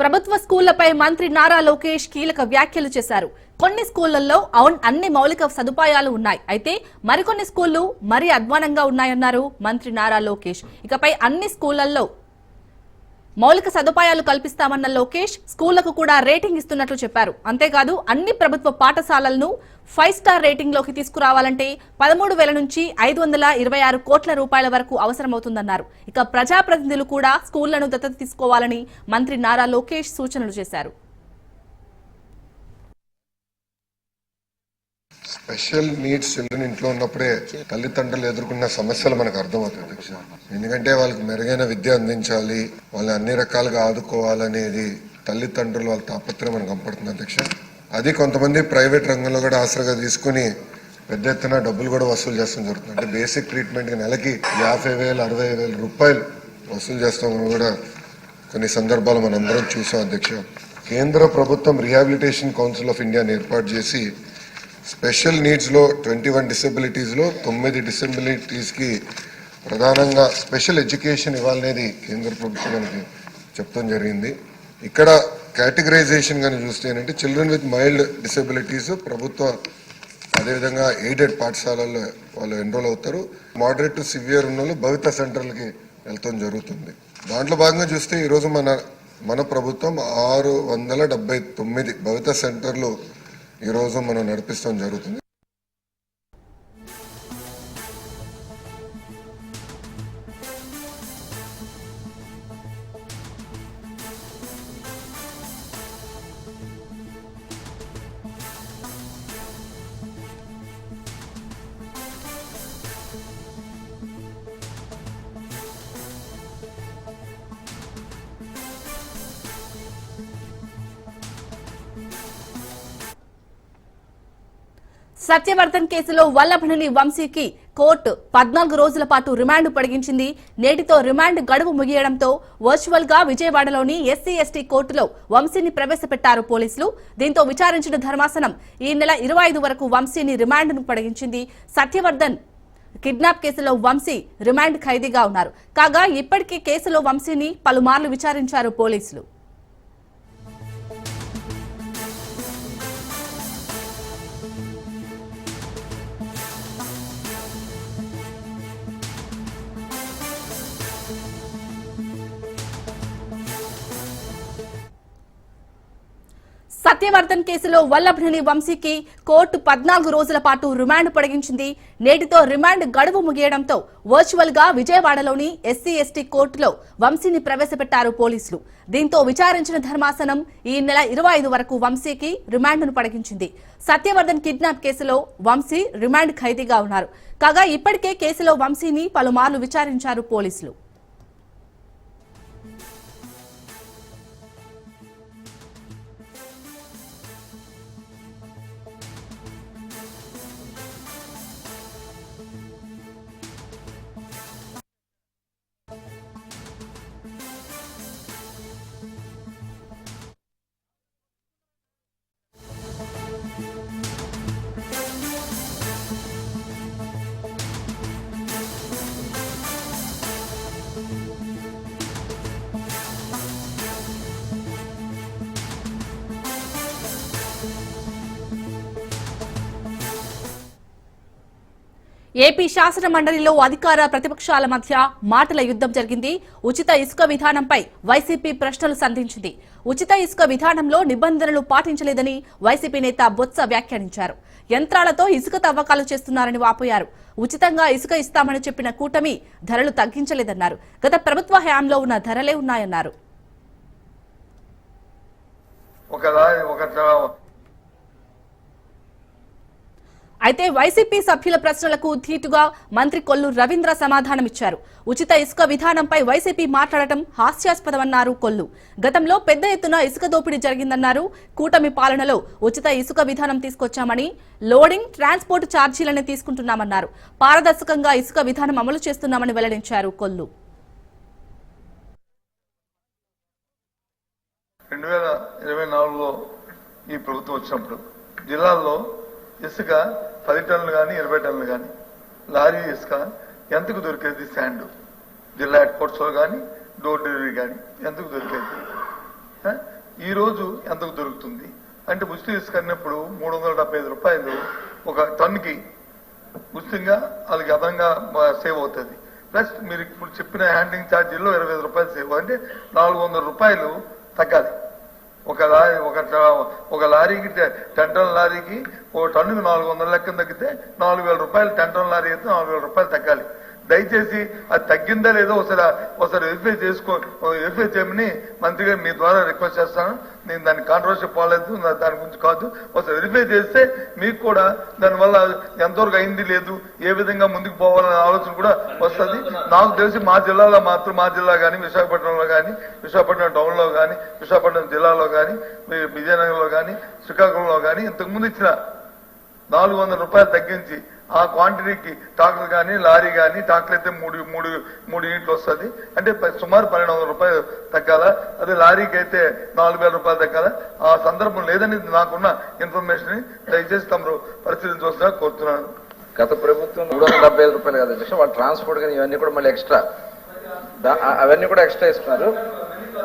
ప్రభుత్వ స్కూళ్ళపై మంత్రి నారా లోకేష్ కీలక వ్యాఖ్యలు చేశారు. కొన్ని స్కూళ్ళలో అవున్ అన్ని మౌలిక సదుపాయాలు ఉన్నాయి. అయితే మరికొన్ని స్కూళ్ళు మరీ అధ్వానంగా ఉన్నాయన్నారు మంత్రి నారా లోకేష్. ఇకపై అన్ని స్కూళ్ళలో మౌలిక సదుపాయాలు కల్పిస్తామన్న లోకేష్ స్కూళ్ళకు కూడా రేటింగ్ ఇస్తున్నట్లు చెప్పారు. అంతేకాదు అన్ని ప్రభుత్వ పాఠశాలలను ఫైవ్ స్టార్ రేటింగ్లోకి తీసుకురావాలంటే పదమూడు వేల నుంచి ఐదు వందల ఇరవై ఆరు కోట్ల రూపాయల వరకు అవసరమవుతుందన్నారు. ఇక ప్రజాప్రతినిధులు కూడా స్కూళ్ళను దత్తత తీసుకోవాలని మంత్రి నారా లోకేష్ సూచనలు చేశారు. స్పెషల్ నీడ్స్ చిల్డ్రన్ ఇంట్లో ఉన్నప్పుడే తల్లిదండ్రులు ఎదుర్కొన్న సమస్యలు మనకు అర్థమవుతాయి ఎందుకంటే వాళ్ళకి మెరుగైన విద్య అందించాలి వాళ్ళని అన్ని రకాలుగా ఆదుకోవాలనేది తల్లిదండ్రులు వాళ్ళ తాపత్రయం మనకు కనపడుతుంది అధ్యక్ష. అది కొంతమంది ప్రైవేట్ రంగంలో కూడా ఆసరాగా తీసుకుని పెద్ద ఎత్తున డబ్బులు కూడా వసూలు చేస్తాం జరుగుతుంది. అంటే బేసిక్ ట్రీట్మెంట్ నెలకి యాభై వేలు అరవై వేల రూపాయలు వసూలు చేస్తామని కూడా కొన్ని సందర్భాలు మనందరం చూసాం అధ్యక్ష. కేంద్ర ప్రభుత్వం రిహాబిలిటేషన్ కౌన్సిల్ ఆఫ్ ఇండియాని ఏర్పాటు చేసి స్పెషల్ నీడ్స్లో ట్వంటీ వన్ డిసెబిలిటీస్లో తొమ్మిది డిసెబిలిటీస్కి ప్రధానంగా స్పెషల్ ఎడ్యుకేషన్ ఇవ్వాలనేది కేంద్ర ప్రభుత్వం మనకి చెప్తాం జరిగింది. ఇక్కడ కేటగరైజేషన్ కానీ చూస్తే ఏంటంటే చిల్డ్రన్ విత్ మైల్డ్ డిసెబిలిటీస్ ప్రభుత్వ అదేవిధంగా ఎయిడెడ్ పాఠశాలల్లో వాళ్ళు ఎన్రోల్ అవుతారు. మోడరేట్ టు సివియర్ ఉన్న వాళ్ళు భవిత సెంటర్లకి వెళ్తాం జరుగుతుంది. దాంట్లో భాగంగా చూస్తే ఈరోజు మన మన ప్రభుత్వం ఆరు వందల డెబ్బై తొమ్మిది భవిత సెంటర్లు ఈరోజు మనం నడిపిస్తాం జరుగుతుంది. సత్యవర్ధన్ కేసులో వల్లభనేని వంశీకి కోర్టు పద్నాలుగు రోజుల పాటు రిమాండ్ పొడిగించింది. నేటితో రిమాండ్ గడువు ముగియడంతో వర్చువల్గా విజయవాడలోని ఎస్సీ ఎస్టీ కోర్టులో వంశీని ప్రవేశపెట్టారు పోలీసులు. దీంతో విచారించిన ధర్మాసనం ఈ నెల ఇరవై ఐదు వరకు వంశీని రిమాండ్ను పొడిగించింది. సత్యవర్ధన్ కిడ్నాప్ కేసులో వంశీ రిమాండ్ ఖైదీగా ఉన్నారు. కాగా ఇప్పటికీ కేసులో వంశీని పలుమార్లు విచారించారు పోలీసులు. సత్యవర్ధన్ కేసులో వల్లభనేని వంశీకి కోర్టు పద్నాలుగు రోజుల పాటు రిమాండ్ పొడిగించింది. నేటితో రిమాండ్ గడువు ముగియడంతో వర్చువల్గా విజయవాడలోని ఎస్సీ ఎస్టీ కోర్టులో వంశీని ప్రవేశపెట్టారు పోలీసులు. దీంతో విచారించిన ధర్మాసనం ఈ నెల ఇరవై ఐదు వరకు వంశీకి రిమాండ్ను పొడిగించింది. సత్యవర్ధన్ కిడ్నాప్ కేసులో వంశీ రిమాండ్ ఖైదీగా ఉన్నారు. కాగా ఇప్పటికే కేసులో వంశీని పలుమార్లు విచారించారు పోలీసులు. ఏపీ శాసన మండలిలో అధికార ప్రతిపక్షాల మధ్య మాటల యుద్ధం జరిగింది. ఉచిత ఇసుక విధానంపై వైసీపీ ప్రశ్నలు సంధించింది. ఉచిత ఇసుక విధానంలో నిబంధనలు పాటించలేదని వైసీపీ నేత బొత్స వ్యాఖ్యానించారు. యంత్రాలతో ఇసుక తవ్వకాలు చేస్తున్నారని వాపోయారు. ఉచితంగా ఇసుక ఇస్తామని చెప్పిన కూటమి ధరలు తగ్గించలేదన్నారు. గత ప్రభుత్వ హయాంలో ఉన్న ధరలే ఉన్నాయన్నారు. అయితే వైసీపీ సభ్యుల ప్రశ్నలకు ధీటుగా మంత్రి కొల్లు రవీంద్ర సమాధానమిచ్చారు. ఉచిత ఇసుక విధానంపై వైసీపీ మాట్లాడటం హాస్యాస్పదమన్నారు కొల్లు. గతంలో పెద్ద ఎత్తున ఇసుక దోపిడీ జరిగిందన్నారు. కూటమి పాలనలో ఉచిత ఇసుక విధానం తీసుకొచ్చామని లోడింగ్ ట్రాన్స్పోర్ట్ ఛార్జీలను తీసుకుంటున్నామన్నారు. పారదర్శకంగా ఇసుక విధానం అమలు చేస్తున్నామని వెల్లడించారు కొల్లు. రెండు వేల ఇరవై నాలుగులో ఈ ప్రభుత్వం వచ్చినప్పుడు జిల్లాల్లో ఇసుక పది టన్నులు కానీ ఇరవై టన్నులు కానీ లారీ ఇసుక ఎంతకు దొరికేది? శాండ్. జిల్లా హెడ్ కానీ డోర్ డెలివరీ కానీ ఎంతకు దొరికేది? ఈరోజు ఎంతకు దొరుకుతుంది? అంటే ఉచిత ఇసుక అన్నప్పుడు మూడు వందల డెబ్బై ఐదు రూపాయలు ఒక టన్నుకి ఉచితంగా వాళ్ళకి అదనంగా సేవ్ అవుతుంది. ప్లస్ మీరు ఇప్పుడు చెప్పిన హ్యాండింగ్ ఛార్జీల్లో ఇరవై ఐదు రూపాయలు సేవ్ అంటే నాలుగు వందల రూపాయలు తగ్గాలి. ఒక లారీ ఒక ఒక లారీకి టెన్ టన్ లారీకి ఒక టన్నుకి నాలుగు వందల లెక్కన తగ్గితే నాలుగు వేల రూపాయలు టెన్ టన్ లారీ అయితే నాలుగు వేల రూపాయలు తగ్గాలి. దయచేసి అది తగ్గిందా లేదో ఒకసారి ఒకసారి వెరిఫై చేసుకో వెరిఫై చేయమని మంత్రి గారు మీ ద్వారా రిక్వెస్ట్ చేస్తాను. నేను దాని కాంట్రవర్సీ పోలేదు దాని గురించి కాదు. ఒకసారి వెరిఫై చేస్తే మీకు కూడా దానివల్ల ఎంతవరకు అయింది లేదు ఏ విధంగా ముందుకు పోవాలనే ఆలోచన కూడా వస్తుంది. నాకు తెలిసి మా జిల్లాలో మాత్రం మా జిల్లా కానీ విశాఖపట్నంలో కానీ విశాఖపట్నం టౌన్లో కానీ విశాఖపట్నం జిల్లాలో కానీ విజయనగరంలో కానీ శ్రీకాకుళంలో కానీ ఇంతకుముందు ఇచ్చిన నాలుగు వందల రూపాయలు తగ్గించి ఆ క్వాంటిటీకి ట్రాక్టర్ కానీ లారీ కానీ ట్రాక్టర్ అయితే మూడు మూడు మూడు యూనిట్లు వస్తుంది. అంటే సుమారు పన్నెండు వందల రూపాయలు తగ్గాల. అదే లారీకి అయితే నాలుగు వేల రూపాయలు తగ్గాల. ఆ సందర్భం లేదని నాకున్న ఇన్ఫర్మేషన్ దయచేసి తమరు పరిశీలించవలసిన కోరుతున్నాను. గత ప్రభుత్వం మూడు వందల డెబ్బై ఐదు రూపాయలు కదా అధ్యక్ష? వాళ్ళ ట్రాన్స్పోర్ట్ కానీ ఇవన్నీ కూడా మళ్ళీ ఎక్స్ట్రా అవన్నీ కూడా ఎక్స్ట్రా ఇస్తున్నారు ఆహా,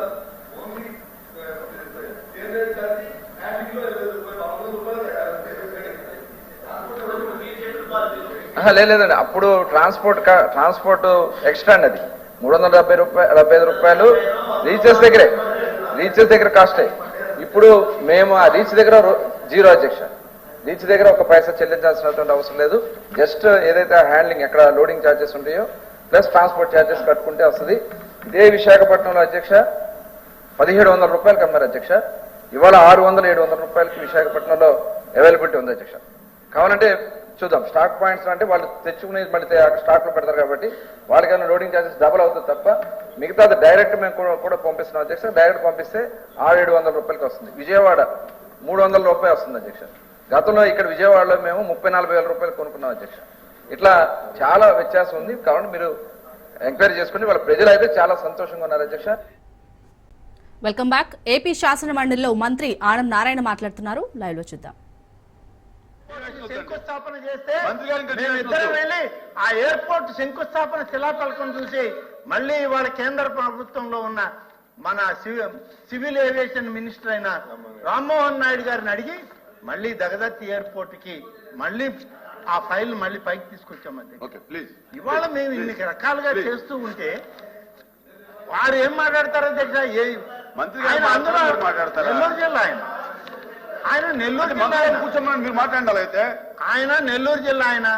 లేదు, లేదండి. అప్పుడు ట్రాన్స్పోర్ట్ కా- ట్రాన్స్పోర్ట్ ఎక్స్ట్రా అండి అది. మూడు వందల డెబ్బై రూపాయలు డెబ్బై ఐదు రూపాయలు రీచెస్ దగ్గరే. రీచెస్ దగ్గర కాస్టే ఇప్పుడు మేము ఆ రీచ్ దగ్గర రో- జీరో అధ్యక్ష రీచ్ దగ్గర ఒక పైసా చెల్లించాల్సినటువంటి అవసరం లేదు. జస్ట్ ఏదైతే హ్యాండ్లింగ్ ఎక్కడ లోడింగ్ ఛార్జెస్ ఉంటాయో ప్లస్ ట్రాన్స్పోర్ట్ ఛార్జెస్ కట్టుకుంటే వస్తుంది. ఇదే విశాఖపట్నంలో అధ్యక్ష పదిహేడు వందల రూపాయలకి అమ్మారు అధ్యక్ష. ఇవాళ ఆరు వందల ఏడు వందల రూపాయలకి విశాఖపట్నంలో అవైలబిలిటీ ఉంది అధ్యక్ష. కావాలంటే చూద్దాం. స్టాక్ పాయింట్స్ అంటే వాళ్ళు తెచ్చుకునే మళ్ళీ స్టాక్లో పెడతారు కాబట్టి వాళ్ళకైనా లోడింగ్ ఛార్జెస్ డబుల్ అవుతుంది తప్ప మిగతా డైరెక్ట్ మేము కూడా- కూడా పంపిస్తున్నాం అధ్యక్ష. డైరెక్ట్ పంపిస్తే ఆరు ఏడు వందల రూపాయలకి వస్తుంది. విజయవాడ మూడు వందల రూపాయలు వస్తుంది అధ్యక్ష. గతంలో ఇక్కడ విజయవాడలో మేము ముప్పై నలభై వేల రూపాయలు కొనుక్కున్నాం అధ్యక్ష. ఇట్లా చాలా వ్యత్యాసం ఉంది. కాబట్టి మీరు ఎంక్వైరీ చేసుకుని వాళ్ళ ప్రజలు అయితే చాలా సంతోషంగా ఉన్నారు అధ్యక్ష. Welcome back. ఏపీ శాసన మండలిలో మంత్రి ఆనం నారాయణ మాట్లాడుతున్నారు. లైవ్లో చూద్దాం. శంకుస్థాపన చేస్తే. వెళ్ళి ఆ ఎయిర్పోర్ట్ శంకుస్థాపన శిలాఫలకం చూసి మళ్ళీ ఇవాళ కేంద్ర ప్రభుత్వంలో ఉన్న మన సివి- సివిల్ ఏవియేషన్ మినిస్టర్ అయిన రామ్మోహన్ నాయుడు గారిని అడిగి మళ్ళీ దగదత్తి ఎయిర్పోర్ట్కి మళ్ళీ ఆ ఫైల్ మళ్ళీ పైకి తీసుకొచ్చామండి. ఇవాళ మేము ఇన్ని రకాలుగా చేస్తూ ఉంటే వారు ఏం మాట్లాడతారో తెలుసా? ఏ మంత్రి గారు మాట్లాడతారు, ఆయన. ఆయన నెల్లూరు జిల్లా ఆయన. కూర్చోమని మీరు మాట్లాడాలి అయితే ఆయన నెల్లూరు జిల్లా ఆయన.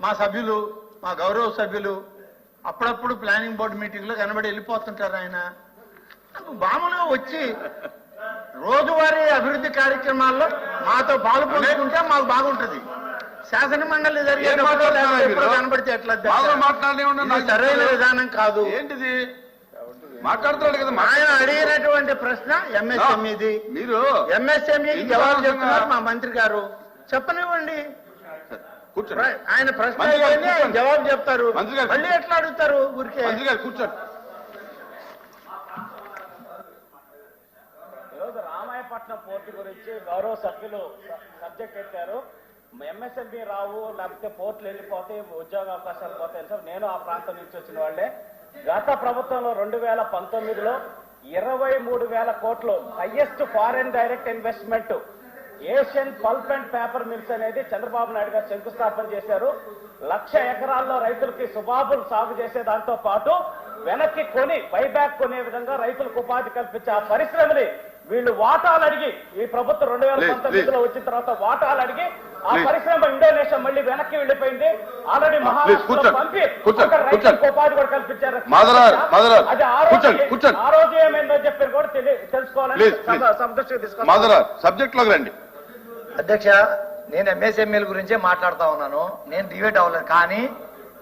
మా సభ్యులు మా గౌరవ సభ్యులు. అప్పుడప్పుడు ప్లానింగ్ బోర్డు మీటింగ్లో కనబడి వెళ్ళిపోతుంటారు ఆయన. మామూలుగా వచ్చి రోజువారీ అభివృద్ధి కార్యక్రమాల్లో మాతో పాల్పంచుకుంటే మాకు బాగుంటది. శాసన మండలి మీరు? కనబడితే ఎట్లా సరైన. విధానం కాదు. ఏంటిది? మాట్లాడుతున్నాడు కదా ఆయన అడిగినటువంటి ప్రశ్న ఎంఎస్ఎంఈది మీరు ఎంఎస్ఎంఈ జవాబు చెప్తున్నారు మా మంత్రి గారు. చెప్పనివ్వండి. ఆయన ప్రశ్న. జవాబు చెప్తారు. మంత్రి గారు మళ్ళీ ఎట్లా అడుగుతారు ఊరికే? మంత్రి గారు కూర్చోండి. ఈరోజు రామాయపట్నం పోర్టు గురించి గౌరవ సభ్యులు సబ్జెక్ట్ ఎత్తారు ఎంఎస్ఎంబి రావు లేకపోతే పోర్టులు వెళ్ళిపోతే ఉద్యోగ అవకాశాలు పోతాయి సార్ నేను ఆ ప్రాంతం నుంచి వచ్చిన వాళ్ళే. గత ప్రభుత్వంలో రెండు వేల పంతొమ్మిదిలో ఇరవై మూడు వేల కోట్లు highest foreign direct investment Asian pulp and paper mills అనేది చంద్రబాబు నాయుడు గారు శంకుస్థాపన చేశారు. లక్ష ఎకరాల్లో రైతులకి సుబాబులు సాగు చేసే దాంతో పాటు వెనక్కి కొని బైబ్యాక్ కొనే విధంగా రైతులకు ఉపాధి కల్పించే ఆ పరిశ్రమని వీళ్ళు వాటాలు అడిగి ఈ ప్రభుత్వం రెండు వేల పంతొమ్మిదిలో వచ్చిన తర్వాత వాటాలు అడిగి ఆ. పరిశ్రమ ఇండోనేషియా మళ్ళీ వెనక్కి వెళ్ళిపోయింది ఆల్రెడీ మహారాష్ట్రలో కూర్చోండి. పంపి. ఉపాధి కూడా కల్పించారు. అది ఆ రోజు. ఆ రోజు ఏమైందో చెప్పి కూడా తెలి- తెలుసుకోవాలని సబ్జెక్ట్ రండి అధ్యక్ష నేను ఎంఎస్ఎంఎల్ గురించే మాట్లాడుతా ఉన్నాను నేను డివేట్ అవ్వలేదు కానీ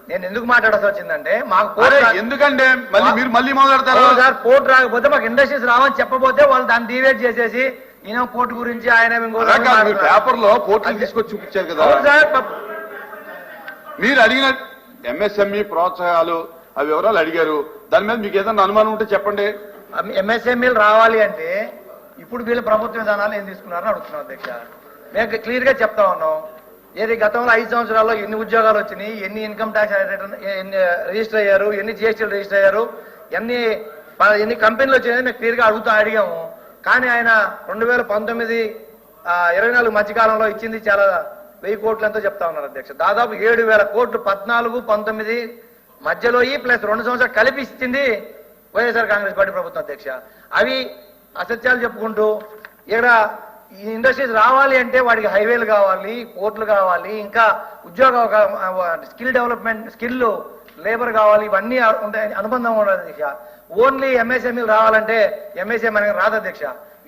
నేను ఎందుకు మాట్లాడాల్సి వచ్చిందంటే మాకు అరే పోర్ట్ రా- ఎందుకంటే మళ్ళీ మీరు మళ్ళీ మొదలెడతారు అవును సార్ పోర్ట్ రాకపోతే మాకు ఇండస్ట్రీస్ రావని చెప్పబోతే వాళ్ళు దాన్ని డివేట్ చేసేసి ఈయన పోర్ట్ గురించి ఆయన ఇంకో అలా కాదు, మీరు మాట్లాడుతున్నారు. పేపర్లో పోర్టల్ తీసుకొచ్చి చూపించారు కదా. అవును సార్ ప- మీరు అడిగిన ఎంఎస్ఎంఈ ప్రోత్సాహాలు ఆ వివరాలు అడిగారు? దాని మీద మీకు ఏదైనా అనుమానం ఉంటే చెప్పండి. ఎంఎస్ఎంఈలు రావాలి అంటే ఇప్పుడు వీళ్ళ ప్రభుత్వ విధానాలు ఏం తీసుకున్నారని అడుగుతున్నాం అధ్యక్ష. మేము క్లియర్గా చెప్తా ఉన్నాం. ఏది గతంలో ఐదు సంవత్సరాల్లో ఎన్ని ఉద్యోగాలు వచ్చినాయి ఎన్ని ఇన్కమ్ ట్యాక్స్ ఎన్ని రిజిస్టర్ అయ్యారు ఎన్ని జిఎస్టీలు రిజిస్టర్ అయ్యారు ఎన్ని ప- ఎన్ని కంపెనీలు వచ్చినాయి మేము క్లియర్గా అడుగుతూ అడిగాము. కానీ ఆయన రెండు వేల పంతొమ్మిది ఇరవై నాలుగు మధ్యకాలంలో ఇచ్చింది చాలా వెయ్యి కోట్లంతా చెప్తా ఉన్నారు అధ్యక్ష. దాదాపు ఏడు వేల కోట్లు పద్నాలుగు పంతొమ్మిది మధ్యలో ఈ ప్లస్ రెండు సంవత్సరాలు కలిపి ఇచ్చింది వైఎస్ఆర్ కాంగ్రెస్ పార్టీ ప్రభుత్వం అధ్యక్ష. అవి అసత్యాలు చెప్పుకుంటూ ఇక్కడ ఈ ఇండస్ట్రీస్ రావాలి అంటే వాడికి హైవేలు కావాలి పోర్ట్లు కావాలి ఇంకా ఉద్యోగ స్కిల్ డెవలప్మెంట్ స్కిల్ లేబర్ కావాలి ఇవన్నీ ఉంటాయి అనుబంధం ఉండదు దీక్ష. ఓన్లీ ఎంఎస్ఎంఈలు రావాలంటే ఎంఎస్ఎం అనేది రాదు అధ్యక్ష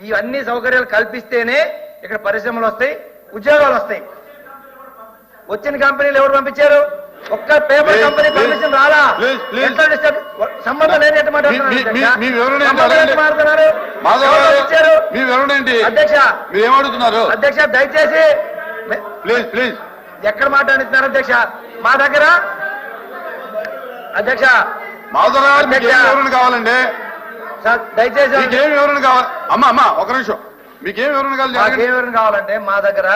ఇవన్నీ సౌకర్యాలు కల్పిస్తేనే ఇక్కడ పరిశ్రమలు వస్తాయి ఉద్యోగాలు వస్తాయి. వచ్చిన కంపెనీలు ఎవరు పంపించారు? ఒక్క పేపర్ కంపెనీ పర్మిషన్ రాలా? సంబంధం లేని ఎట్ట మాట్లాడుతున్నారు? మీ- వివరణ ఏంటి? అధ్యక్ష. మీరు ఏమడుగుతున్నారు అధ్యక్ష దయచేసి ప్లీజ్ ప్లీజ్ ఎక్కడ మాట్లాడుతున్నారు అధ్యక్ష? మా దగ్గర? అధ్యక్ష. మాధవ్ గారు మీకు ఏం అధ్యక్ష. వివరణ కావాలండి? సార్ దయచేసి మీకు ఏం వివరణ కావాలి? అమ్మా అమ్మా ఒక నిమిషం. మీకు వివరణ కావాలి? వివరణ కావాలంటే మా దగ్గర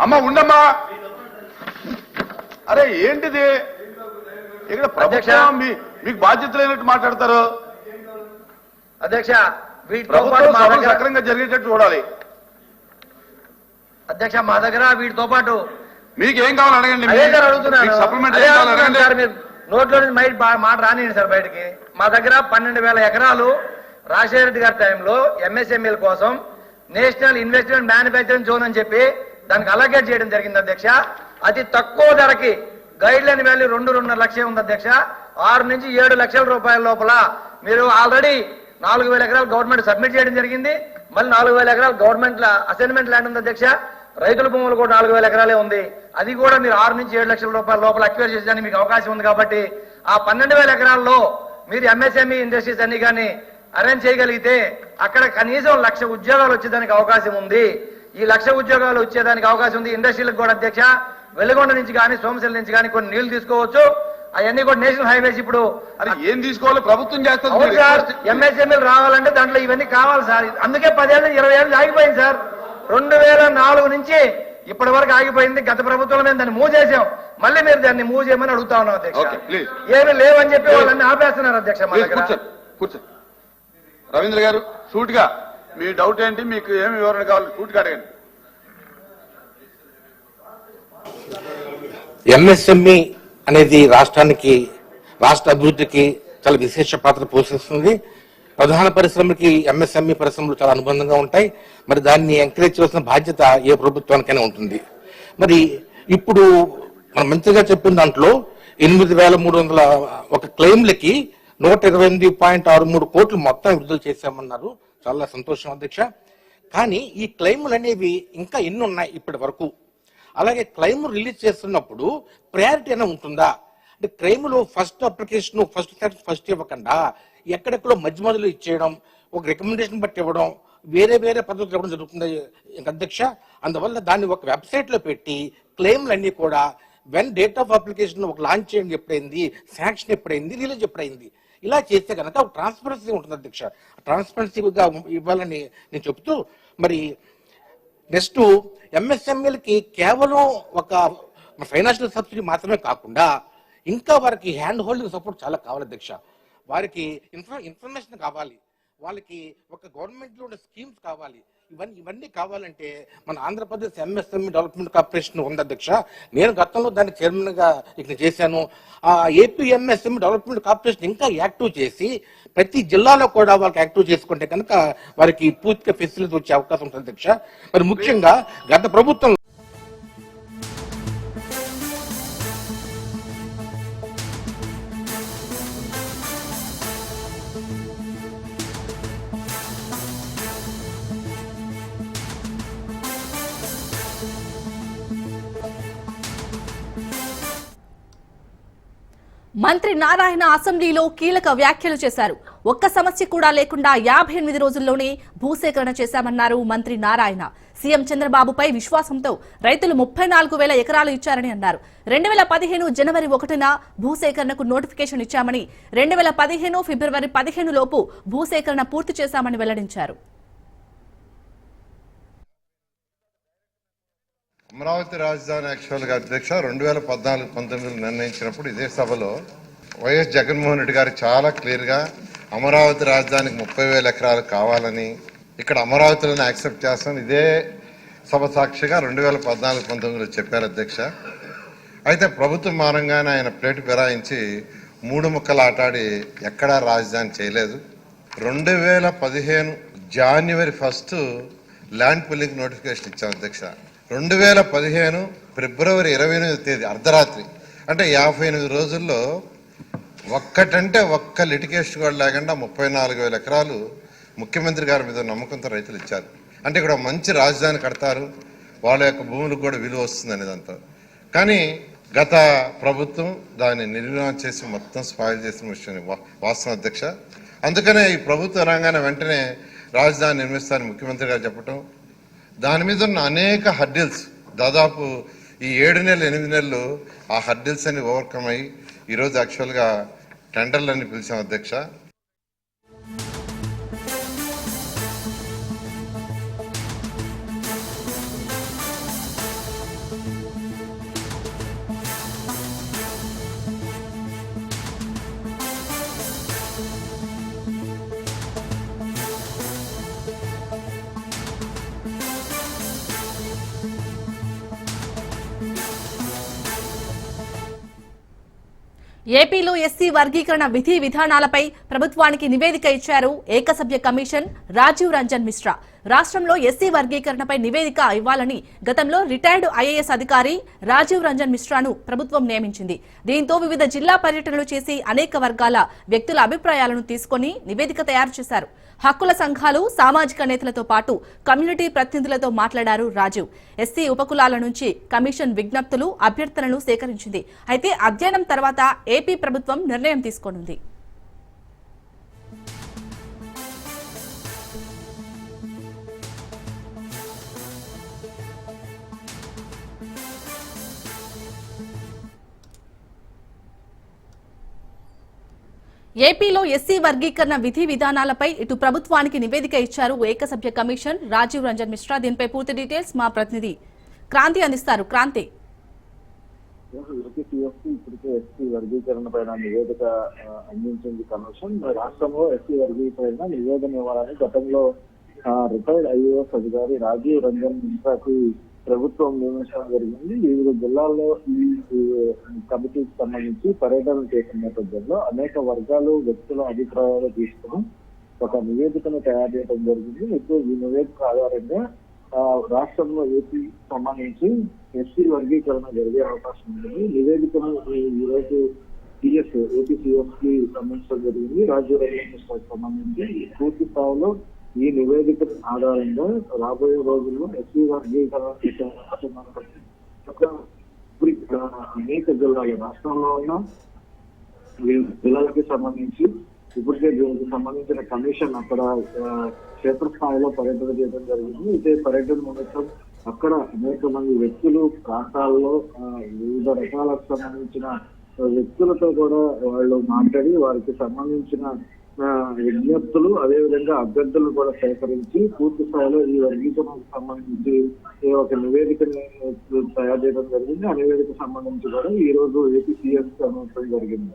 అమ్మా ఉండమ్మా. అరే ఏంటిది? ఇక్కడ. ప్రభుత్వం మీ- మీకు బాధ్యత లేనట్టు మాట్లాడతారు. అధ్యక్ష ప్రభుత్వం సభలు సక్రమంగా జరిగేటట్టు చూడాలి. అధ్యక్ష మా దగ్గర వీటితో పాటు మీకు ఏం కావాలి అడగండి. నోట్లో నుంచి మైట్ రానియండి సార్ బయటికి. మా దగ్గర పన్నెండు వేల ఎకరాలు రాజశేఖర రెడ్డి గారి టైంలో ఎంఎస్ఎంఈల కోసం నేషనల్ ఇన్వెస్ట్మెంట్ మ్యానుఫ్యాక్చరింగ్ జోన్ అని చెప్పి దానికి అలగేట్ చేయడం జరిగింది అధ్యక్ష. అతి తక్కువ ధరకి గైడ్ లైన్ వాల్యూ రెండు రెండున్నర లక్షలు ఉంది అధ్యక్ష. ఆరు నుంచి ఏడు లక్షల రూపాయల లోపల మీరు ఆల్రెడీ నాలుగు వేల ఎకరాలు గవర్నమెంట్ సబ్మిట్ చేయడం జరిగింది. మళ్ళీ నాలుగు వేల ఎకరాలు గవర్నమెంట్ అసైన్మెంట్ ల్యాండ్ ఉంది అధ్యక్ష. రైతుల భూములు కూడా నాలుగు వేల ఎకరాలే ఉంది. అది కూడా మీరు ఆరు నుంచి ఏడు లక్షల రూపాయల లోపల అక్వైర్ చేసేదానికి మీకు అవకాశం ఉంది కాబట్టి ఆ పన్నెండు వేల ఎకరాల్లో మీరు ఎంఎస్ఎంఈ ఇండస్ట్రీస్ అన్ని కానీ అరేంజ్ చేయగలిగితే అక్కడ కనీసం లక్ష ఉద్యోగాలు వచ్చేదానికి అవకాశం ఉంది. ఈ లక్ష ఉద్యోగాలు వచ్చేదానికి అవకాశం ఉంది. ఇండస్ట్రీలకు కూడా అధ్యక్ష. వెలుగొండ నుంచి కానీ సోమశిల నుంచి కానీ కొన్ని నీళ్ళు తీసుకోవచ్చు. అవన్నీ కూడా నేషనల్ హైవేస్ ఇప్పుడు. అరే ఏం తీసుకోవాలి ప్రభుత్వం చేస్తుంది ఎంఎస్ఎంఎల్ రావాలంటే దాంట్లో ఇవన్నీ కావాలి సార్. అందుకే పదేళ్ళు ఇరవై ఏళ్ళు ఆగిపోయింది సార్. రెండు వేల నాలుగు నుంచి ఇప్పటి వరకు ఆగిపోయింది. గత ప్రభుత్వంలో మేము దాన్ని మూవ్ చేసాం మళ్ళీ మీరు దాన్ని మూవ్ చేయమని అడుగుతా ఉన్నాం అధ్యక్ష. ఏమీ లేవని చెప్పి వాళ్ళని ఆపేస్తున్నారు అధ్యక్ష రవీంద్ర గారు సూటిగా మీ డౌట్ ఏంటి? మీకు ఏమి వివరణ కావాలి? సూటిగా అడగండి. ఎంఎస్ఎంఈ అనేది రాష్ట్రానికి రాష్ట్ర అభివృద్ధికి చాలా విశేష పాత్ర పోషిస్తుంది. ప్రధాన పరిశ్రమకి ఎంఎస్ఎంఈ పరిశ్రమలు చాలా అనుబంధంగా ఉంటాయి. మరి దాన్ని ఎంకరేజ్ చేయాల్సిన బాధ్యత ఏ ప్రభుత్వానికైనా ఉంటుంది. మరి ఇప్పుడు మన మంత్రిగా చెప్పిన దాంట్లో ఎనిమిది వేల మూడు వందల ఒక క్లెయిమ్లకి నూట ఇరవై ఎనిమిది పాయింట్ ఆరు మూడు కోట్లు మొత్తం విడుదల చేశామన్నారు. చాలా సంతోషం అధ్యక్ష. కానీ ఈ క్లెయిములు అనేవి ఇంకా ఎన్ని ఉన్నాయి ఇప్పటి వరకు? అలాగే క్లెయిమ్ రిలీజ్ చేస్తున్నప్పుడు ప్రయారిటీ అయినా ఉంటుందా? అంటే క్లెయిమ్లో ఫస్ట్ అప్లికేషన్ ఫస్ట్ ఫస్ట్ ఇవ్వకుండా ఎక్కడెక్కడో మధ్య మధ్యలో ఇచ్చేయడం ఒక రికమెండేషన్ బట్టి ఇవ్వడం వేరే వేరే పద్ధతులు ఇవ్వడం జరుగుతుంది అధ్యక్ష. అందువల్ల దాన్ని ఒక వెబ్సైట్లో పెట్టి క్లెయిమ్లన్నీ కూడా వెన్ డేట్ ఆఫ్ అప్లికేషన్ ఒక లాంచ్ చేయండి ఎప్పుడైంది శాంక్షన్ ఎప్పుడైంది రిలీజ్ ఎప్పుడైంది ఇలా చేస్తే కనుక ట్రాన్స్పరెన్సీ ఉంటుంది అధ్యక్ష. ట్రాన్స్పరెన్సీగా ఇవ్వాలని నేను చెప్తూ మరి నెక్స్ట్ ఎంఎస్ఎంఈలకి కేవలం ఒక ఫైనాన్షియల్ సబ్సిడీ మాత్రమే కాకుండా ఇంకా వారికి హ్యాండ్ హోల్డింగ్ సపోర్ట్ చాలా కావాలి అధ్యక్ష. వారికి ఇన్ఫర్ ఇన్ఫర్మేషన్ కావాలి. వాళ్ళకి ఒక గవర్నమెంట్లో ఉన్న ఉండే స్కీమ్స్ కావాలి. ఇవన్నీ ఇవన్నీ కావాలంటే మన ఆంధ్రప్రదేశ్ ఎంఎస్ఎంఈ డెవలప్మెంట్ కార్పొరేషన్ ఉంది అధ్యక్ష. నేను గతంలో దాన్ని చైర్మన్గా ఇక్కడ చేశాను. ఆ ఏపీ ఎంఎస్ఎంఈ డెవలప్మెంట్ కార్పొరేషన్ ఇంకా యాక్టివ్ చేసి ప్రతి జిల్లాలో కూడా వాళ్ళకి యాక్టివ్ చేసుకుంటే కనుక వారికి పూర్తిగా ఫెసిలిటీ వచ్చే అవకాశం ఉంటుంది అధ్యక్ష. మరి ముఖ్యంగా గత ప్రభుత్వం మంత్రి నారాయణ అసెంబ్లీలో కీలక వ్యాఖ్యలు చేశారు. ఒక్క సమస్య కూడా లేకుండా యాభై ఎనిమిది రోజుల్లోనే భూసేకరణ చేశామన్నారు మంత్రి నారాయణ. సీఎం చంద్రబాబుపై విశ్వాసంతో రైతులు ముప్పై నాలుగు వేల ఎకరాలు ఇచ్చారని అన్నారు. రెండు వేల పదిహేను జనవరి ఒకటిన భూసేకరణకు నోటిఫికేషన్ ఇచ్చామని రెండు వేల పదిహేను ఫిబ్రవరి పదిహేను లోపు భూసేకరణ పూర్తి చేశామని వెల్లడించారు. అమరావతి రాజధాని యాక్చువల్గా అధ్యక్ష రెండు వేల పద్నాలుగు పంతొమ్మిదిలో నిర్ణయించినప్పుడు ఇదే సభలో వైఎస్ జగన్మోహన్ రెడ్డి గారు చాలా క్లియర్గా అమరావతి రాజధానికి ముప్పై వేల ఎకరాలు కావాలని ఇక్కడ అమరావతిలోనే యాక్సెప్ట్ చేస్తాను ఇదే సభ సాక్షిగా రెండు వేల పద్నాలుగు పంతొమ్మిదిలో చెప్పారు అధ్యక్ష. అయితే ప్రభుత్వం మారంగానే ఆయన ప్లేటు ఫిరాయించి మూడు ముక్కలు ఆటాడి ఎక్కడా రాజధాని చేయలేదు. రెండు వేల పదిహేను January first land pooling notification ఇచ్చాం అధ్యక్ష. రెండు వేల పదిహేను ఫిబ్రవరి ఇరవై ఎనిమిది తేదీ అర్ధరాత్రి. అంటే యాభై ఎనిమిది రోజుల్లో ఒక్కటంటే ఒక్క లిటికేషన్ కూడా లేకుండా ముప్పై నాలుగు వేల ఎకరాలు ముఖ్యమంత్రి గారి మీద నమ్మకంతో రైతులు ఇచ్చారు. అంటే ఇక్కడ మంచి రాజధాని కడతారు వాళ్ళ యొక్క భూములకు కూడా విలువ వస్తుంది అనేదంతా. కానీ గత ప్రభుత్వం దాన్ని నిర్వహణ చేసి మొత్తం స్పాయిల్ చేసిన విషయం వా- వాస్తవం అధ్యక్ష. అందుకనే ఈ ప్రభుత్వ రాగానే వెంటనే రాజధాని నిర్మిస్తారని ముఖ్యమంత్రి గారు చెప్పటం దాని మీద ఉన్న అనేక హర్డిల్స్ దాదాపు ఈ ఏడు నెలలు ఎనిమిది నెలలు ఆ హర్డిల్స్ అన్ని ఓవర్కమ్ అయ్యి ఈరోజు యాక్చువల్గా టెండర్లని పిలిచాం అధ్యక్ష. ఏపీలో ఎస్సీ వర్గీకరణ విధి విధానాలపై ప్రభుత్వానికి నివేదిక ఇచ్చారు ఏకసభ్య కమిషన్ రాజీవ్ రంజన్ మిశ్రా. రాష్ట్రంలో ఎస్సీ వర్గీకరణపై నివేదిక ఇవ్వాలని గతంలో రిటైర్డ్ ఐఏఎస్ అధికారి రాజీవ్ రంజన్ మిశ్రాను ప్రభుత్వం నియమించింది. దీంతో వివిధ జిల్లా పర్యటనలు చేసి అనేక వర్గాల వ్యక్తుల అభిప్రాయాలను తీసుకొని నివేదిక తయారు చేశారు. హక్కుల సంఘాలు సామాజిక నేతలతో పాటు కమ్యూనిటీ ప్రతినిధులతో మాట్లాడారు రాజీవ్. ఎస్సీ ఉపకులాల నుంచి కమిషన్ విజ్ఞప్తులు అభ్యర్థనలు సేకరించింది. అయితే అధ్యయనం తర్వాత ఏపీ ప్రభుత్వం నిర్ణయం తీసుకోనుంది. ఏపీలో ఎస్సీ వర్గీకరణ విధి విధానాలపై ఇటు ప్రభుత్వానికి నివేదిక ఇచ్చారు ఏకసభ్య కమిషన్. రాజీవ్ రంజన్ మిశ్రా దీనిపై పూర్తి డీటెయిల్స్ మా ప్రతినిధి క్రాంతి అందిస్తారు. క్రాంతి. ఇప్పటికే ఎస్సీ వర్గీకరణ పైన నివేదిక అందించింది కమిషన్. రాష్ట్రంలో ఎస్సీ వర్గీకరణ నివేదన ఇవ్వాలని గతంలో రిటైర్డ్ ఐఏఎస్ అధికారి రాజీవ్ రంజన్ మిశ్రాకి ప్రభుత్వం నియమించడం జరిగింది. వివిధ జిల్లాల్లో ఈ కమిటీకి సంబంధించి పర్యటన చేసిన నేపథ్యంలో అనేక వర్గాలు వ్యక్తుల అభిప్రాయాలు తీసుకుని ఒక నివేదికను తయారు చేయడం జరిగింది. ఇప్పుడు ఈ నివేదిక ఆధారంగా ఆ, రాష్ట్రంలో ఏపీ సంబంధించి ఎస్సీ వర్గీకరణ జరిగే అవకాశం ఉంది నివేదికను ఈ- రోజు సిఎస్ ఏపీ సిఎస్కి సంబంధించడం జరిగింది. రాజ్య రైల్వే సంబంధించి పూర్తి స్థాయిలో ఈ నివేదిక ఆధారంగా రాబోయే రోజుల్లో ఎస్సీ వర్గీకరణ ఇప్పుడు అనేక జిల్లాలు రాష్ట్రంలో ఉన్న ఈ జిల్లాలకి సంబంధించి ఇప్పటికే దీనికి సంబంధించిన కమిషన్ అక్కడ క్షేత్రస్థాయిలో పర్యటన చేయడం జరిగింది. ఇదే పర్యటన నిమిత్తం అక్కడ అనేక మంది వ్యక్తులు ప్రాంతాల్లో వివిధ రకాలకు సంబంధించిన వ్యక్తులతో కూడా వాళ్ళు మాట్లాడి వారికి సంబంధించిన విజ్ఞప్తులు అదేవిధంగా అభ్యర్థులను కూడా సేకరించి పూర్తి స్థాయిలో ఈ వర్గీకరణకు సంబంధించి ఒక నివేదికని తయారు చేయడం జరిగింది. ఆ నివేదిక సంబంధించి కూడా ఈ రోజు ఏపీ సీఎం అందించడం జరిగింది.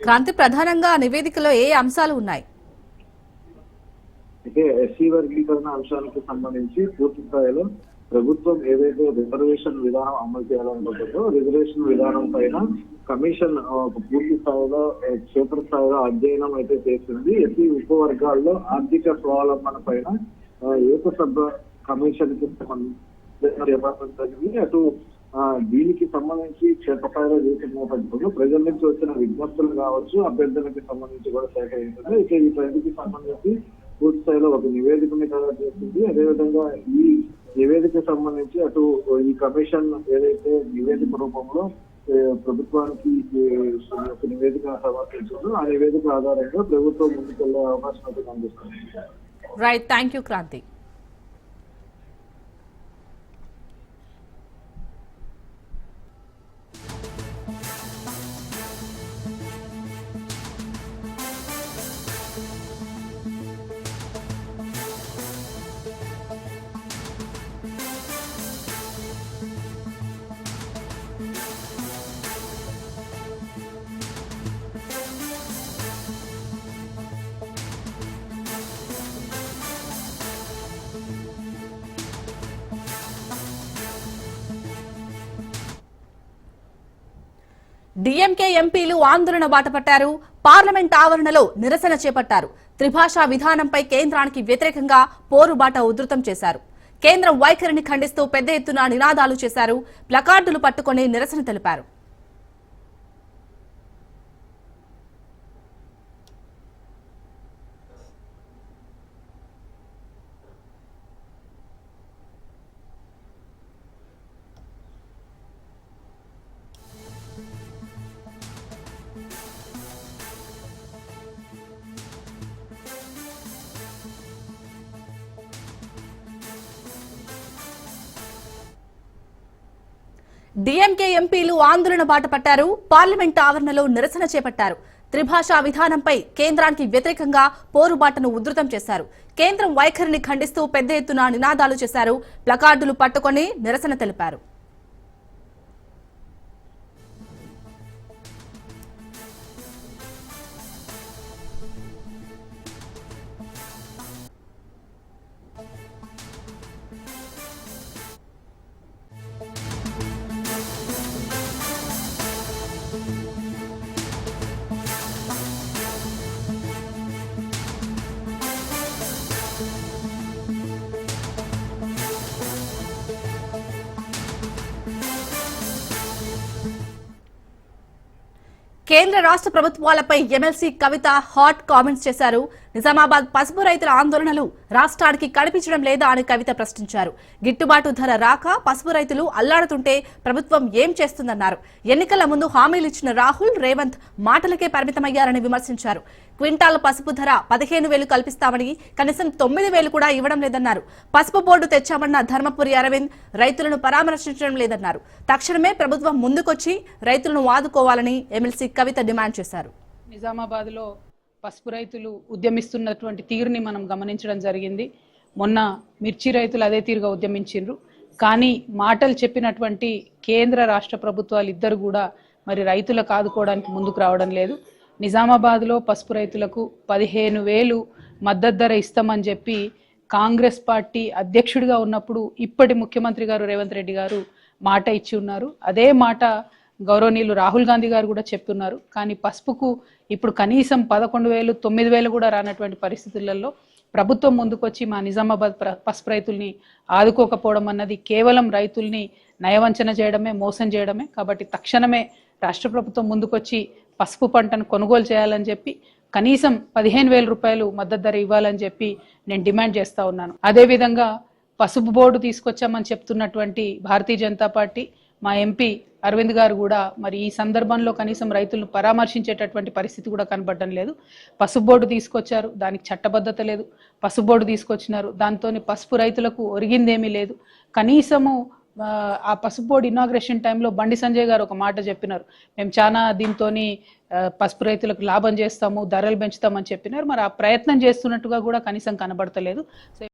క్రాంతి ప్రధానంగా నివేదికలో ఏ అంశాలు ఉన్నాయి? అయితే ఎస్సీ వర్గీకరణ అంశాలకు సంబంధించి పూర్తి స్థాయిలో ప్రభుత్వం ఏదైతే రిజర్వేషన్ విధానం అమలు చేయాలనుకుంటుందో రిజర్వేషన్ విధానం పైన కమిషన్ పూర్తి స్థాయిలో క్షేత్రస్థాయిలో అధ్యయనం అయితే చేస్తుంది ఎస్సీ ఉపవర్గాల్లో ఆర్థిక స్వావలంబన పైన ఏకసభ కమిషన్కి సంబంధించి జరిగింది. అటు దీనికి సంబంధించి క్షేత్రస్థాయిలో చేసిన ప్రజల నుంచి వచ్చిన విజ్ఞప్తులు కావచ్చు అభ్యర్థులకి సంబంధించి కూడా సేకరించారు ఇక ఈ ప్రజలకి సంబంధించి పూర్తి స్థాయిలో ఒక నివేదికని తయారు చేసింది. అదేవిధంగా ఈ నివేదిక సంబంధించి అటు ఈ కమిషన్ ఏదైతే నివేదిక రూపంలో ప్రభుత్వానికి ఒక నివేదిక సమర్పించిందో ఆ నివేదిక ఆధారంగా ప్రభుత్వం ముందుకెళ్ళే అవకాశం అయితే కనిపిస్తుంది. Right thank you Kranti DMK ఎంపీలు ఆందోళన బాటపట్టారు. పార్లమెంట్ ఆవరణలో నిరసన చేపట్టారు. త్రిభాషా విధానంపై కేంద్రానికి వ్యతిరేకంగా పోరుబాట ఉధృతం చేశారు. కేంద్రం వైఖరిని ఖండిస్తూ పెద్ద ఎత్తున నినాదాలు చేశారు. ప్లకార్డులు పట్టుకుని నిరసన తెలిపారు. డీఎంకే ఎంపీలు ఆందోళన బాట పట్టారు. పార్లమెంట్ ఆవరణలో నిరసన చేపట్టారు. త్రిభాషా విధానంపై కేంద్రానికి వ్యతిరేకంగా పోరుబాటను ఉధృతం చేశారు. కేంద్రం వైఖరిని ఖండిస్తూ పెద్ద ఎత్తున నినాదాలు చేశారు. ప్లకార్డులు పట్టుకొని నిరసన తెలిపారు. కేంద్ర రాష్ట్ర ప్రభుత్వాలపై ఎమ్మెల్సీ కవిత హాట్ కామెంట్స్ చేశారు. నిజామాబాద్ పసుపు రైతుల ఆందోళనలు రాష్ట్రానికి కనిపించడం లేదా అని కవిత ప్రశ్నించారు. గిట్టుబాటు ధర రాక పసుపు రైతులు అల్లాడుతుంటే ప్రభుత్వం ఏం చేస్తుందన్నారు. ఎన్నికల ముందు హామీలు ఇచ్చిన రాహుల్ రేవంత్ మాటలకే పరిమితమయ్యారని విమర్శించారు. క్వింటాల్ పసుపు ధర పదిహేను వేలు కల్పిస్తామని కనీసం తొమ్మిది వేలు కూడా ఇవ్వడం లేదన్నారు. పసుపు బోర్డు తెచ్చామన్న ధర్మపురి అరవింద్ రైతులను పరామర్శించడం లేదన్నారు. తక్షణమే ప్రభుత్వం ముందుకొచ్చి రైతులను ఆదుకోవాలని ఎమ్మెల్సీ కవిత డిమాండ్ చేశారు. నిజామాబాద్లో పసుపు రైతులు ఉద్యమిస్తున్నటువంటి తీరుని మనం గమనించడం జరిగింది. మొన్న మిర్చి రైతులు అదే తీరుగా ఉద్యమించిండ్రు. కానీ మాటలు చెప్పినటువంటి కేంద్ర రాష్ట్ర ప్రభుత్వాలు ఇద్దరు కూడా మరి రైతులకు ఆదుకోవడానికి ముందుకు రావడం లేదు. నిజామాబాద్లో పసుపు రైతులకు పదిహేను వేలు మద్దతు ధర ఇస్తామని చెప్పి కాంగ్రెస్ పార్టీ అధ్యక్షుడిగా ఉన్నప్పుడు ఇప్పటి ముఖ్యమంత్రి గారు రేవంత్ రెడ్డి గారు మాట ఇచ్చి ఉన్నారు. అదే మాట గౌరవనీయులు రాహుల్ గాంధీ గారు కూడా చెప్తున్నారు. కానీ పసుపుకు ఇప్పుడు కనీసం పదకొండు వేలు తొమ్మిది వేలు కూడా రానటువంటి పరిస్థితులలో ప్రభుత్వం ముందుకొచ్చి మా నిజామాబాద్ ప్ర- పసుపు రైతుల్ని ఆదుకోకపోవడం అన్నది కేవలం రైతుల్ని నయవంచన చేయడమే మోసం చేయడమే. కాబట్టి తక్షణమే రాష్ట్ర ప్రభుత్వం ముందుకొచ్చి పసుపు పంటను కొనుగోలు చేయాలని చెప్పి కనీసం పదిహేను వేల రూపాయలు మద్దతు ధర ఇవ్వాలని చెప్పి నేను డిమాండ్ చేస్తూ ఉన్నాను. అదేవిధంగా పసుపు బోర్డు తీసుకొచ్చామని చెప్తున్నటువంటి భారతీయ జనతా పార్టీ మా ఎంపీ అరవింద్ గారు కూడా మరి ఈ సందర్భంలో కనీసం రైతులను పరామర్శించేటటువంటి పరిస్థితి కూడా కనబడడం లేదు. పసుపు బోర్డు తీసుకొచ్చారు దానికి చట్టబద్ధత లేదు. పసుపు బోర్డు తీసుకొచ్చినారు దాంతో పసుపు రైతులకు ఒరిగిందేమీ లేదు. కనీసము ఆ, ఆ పసుపు బోర్డు ఇనాగ్రేషన్ టైంలో బండి సంజయ్ గారు ఒక మాట చెప్పినారు. మేము చాలా దీంతో పసుపు రైతులకు లాభం చేస్తాము ధరలు పెంచుతామని చెప్పినారు. మరి ఆ ప్రయత్నం చేస్తున్నట్టుగా కూడా కనీసం కనబడతలేదు. సో